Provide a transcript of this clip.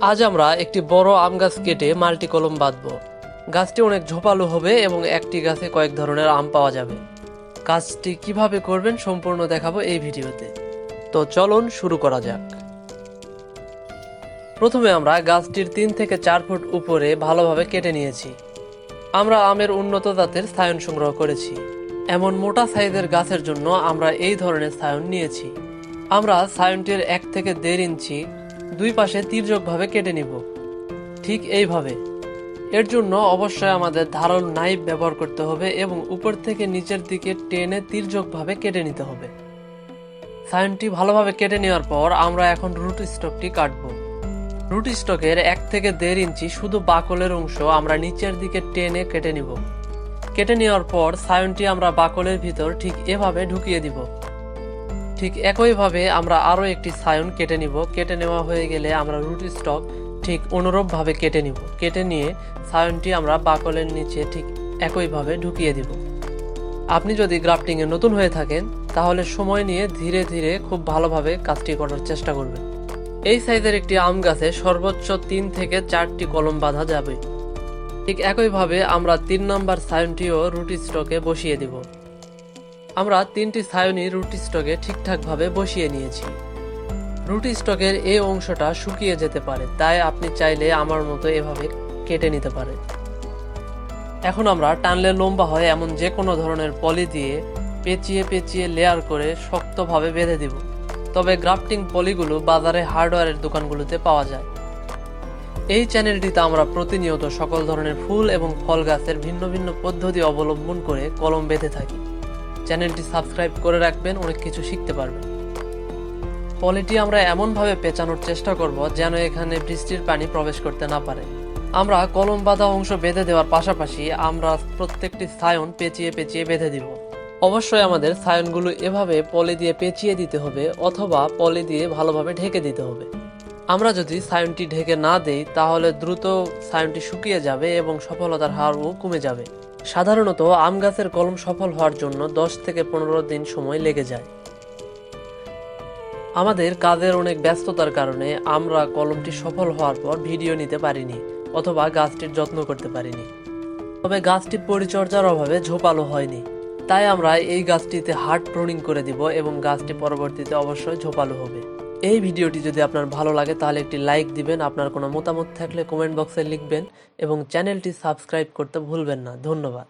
আজ আমরা একটি বড় আম গাছ কেটে মাল্টি কলম বাঁধবো। গাছটি অনেক ঝোপালো হবে এবং একটি গাছে কয়েক ধরনের আম পাওয়া যাবে। কাজটি কীভাবে করবেন সম্পূর্ণ দেখাবো এই ভিডিওতে। তো চলুন শুরু করা যাক। প্রথমে আমরা গাছটির তিন থেকে চার ফুট উপরে ভালোভাবে কেটে নিয়েছি। আমরা আমের উন্নত জাতের স্থায়ন সংগ্রহ করেছি। এমন মোটা সাইজের গাছের জন্য আমরা এই ধরনের স্থায়ন নিয়েছি। আমরা সায়নটির এক থেকে দেড় ইঞ্চি দুই পাশে তির্যকভাবে কেটে নিব। ঠিক এইভাবে। এর জন্য অবশ্যই আমাদের ধারল নাইফ ব্যবহার করতে হবে এবং উপর থেকে নিচের দিকে টেনে তির্যকভাবে কেটে নিতে হবে। সায়নটি ভালোভাবে কেটে নেওয়ার পর আমরা এখন রুট স্টকটি কাটবো। রুট স্টকের এক থেকে দেড় ইঞ্চি শুধু বাকলের অংশ আমরা নিচের দিকে টেনে কেটে নিব। কেটে নেওয়ার পর সায়নটি আমরা বাকলের ভিতর ঠিক এভাবে ঢুকিয়ে দিব। ঠিক একইভাবে আমরা আরও একটি সায়ন কেটে নিব। কেটে নেওয়া হয়ে গেলে আমরা রুট স্টক ঠিক অনুরূপভাবে কেটে নিব। কেটে নিয়ে সায়নটি আমরা বাকলের নিচে ঠিক একইভাবে ঢুকিয়ে দিব। আপনি যদি গ্রাফটিংয়ে নতুন হয়ে থাকেন, তাহলে সময় নিয়ে ধীরে ধীরে খুব ভালোভাবে কাজটি করার চেষ্টা করবেন। এই সাইজের একটি আম গাছে সর্বোচ্চ তিন থেকে চারটি কলম বাঁধা যাবে। ঠিক একইভাবে আমরা তিন নম্বর সায়নটিও রুটি স্টকে বসিয়ে দিব। আমরা তিনটি সায়নি রুটি স্টকে ঠিকঠাকভাবে বসিয়ে নিয়েছি। রুটি স্টকের এই অংশটা শুকিয়ে যেতে পারে, তাই আপনি চাইলে আমার মতো এভাবে কেটে নিতে পারেন এখন আমরা টানলে লম্বা হয় এমন যে কোনো ধরনের পলি দিয়ে পেঁচিয়ে পেঁচিয়ে লেয়ার করে শক্তভাবে বেঁধে দিব। তবে গ্রাফটিং পলিগুলো বাজারে হার্ডওয়্যারের দোকানগুলোতে পাওয়া যায়। এই চ্যানেলটিতে আমরা প্রতিনিয়ত সকল ধরনের ফুল এবং ফল গাছের ভিন্ন ভিন্ন পদ্ধতি অবলম্বন করে কলম বেঁধে থাকি। চ্যানেলটি সাবস্ক্রাইব করে রাখবেন, অনেক কিছু শিখতে পারবেন। পলিটি আমরা এমনভাবে পেঁচানোর চেষ্টা করব যেন এখানে বৃষ্টির পানি প্রবেশ করতে না পারে। আমরা কলম বাঁধা অংশ বেঁধে দেওয়ার পাশাপাশি আমরা প্রত্যেকটি সায়ন পেঁচিয়ে পেঁচিয়ে বেঁধে দিব। অবশ্যই আমাদের সায়নগুলো এভাবে পলি দিয়ে পেঁচিয়ে দিতে হবে অথবা পলি দিয়ে ভালোভাবে ঢেকে দিতে হবে। আমরা যদি সায়নটি ঢেকে না দেই, তাহলে দ্রুত সায়নটি শুকিয়ে যাবে এবং সফলতার হারও কমে যাবে। সাধারণত আম গাছের কলম সফল হওয়ার জন্য দশ থেকে পনেরো দিন সময় লেগে যায়। আমাদের কাজের অনেক ব্যস্ততার কারণে আমরা কলমটি সফল হওয়ার পর ভিডিও নিতে পারিনি অথবা গাছটির যত্ন করতে পারিনি। তবে গাছটি পরিচর্যার অভাবে ঝোপালো হয়নি। তাই আমরা এই গাছটিতে হার্ড প্রুনিং করে দিব এবং গাছটি পরবর্তীতে অবশ্যই ঝোপালো হবে। এই ভিডিওটি যদি আপনার ভালো লাগে, তাহলে একটি লাইক দিবেন, আপনার কোনো মতামত থাকলে কমেন্ট বক্সে লিখবেন এবং চ্যানেলটি সাবস্ক্রাইব করতে ভুলবেন না। ধন্যবাদ।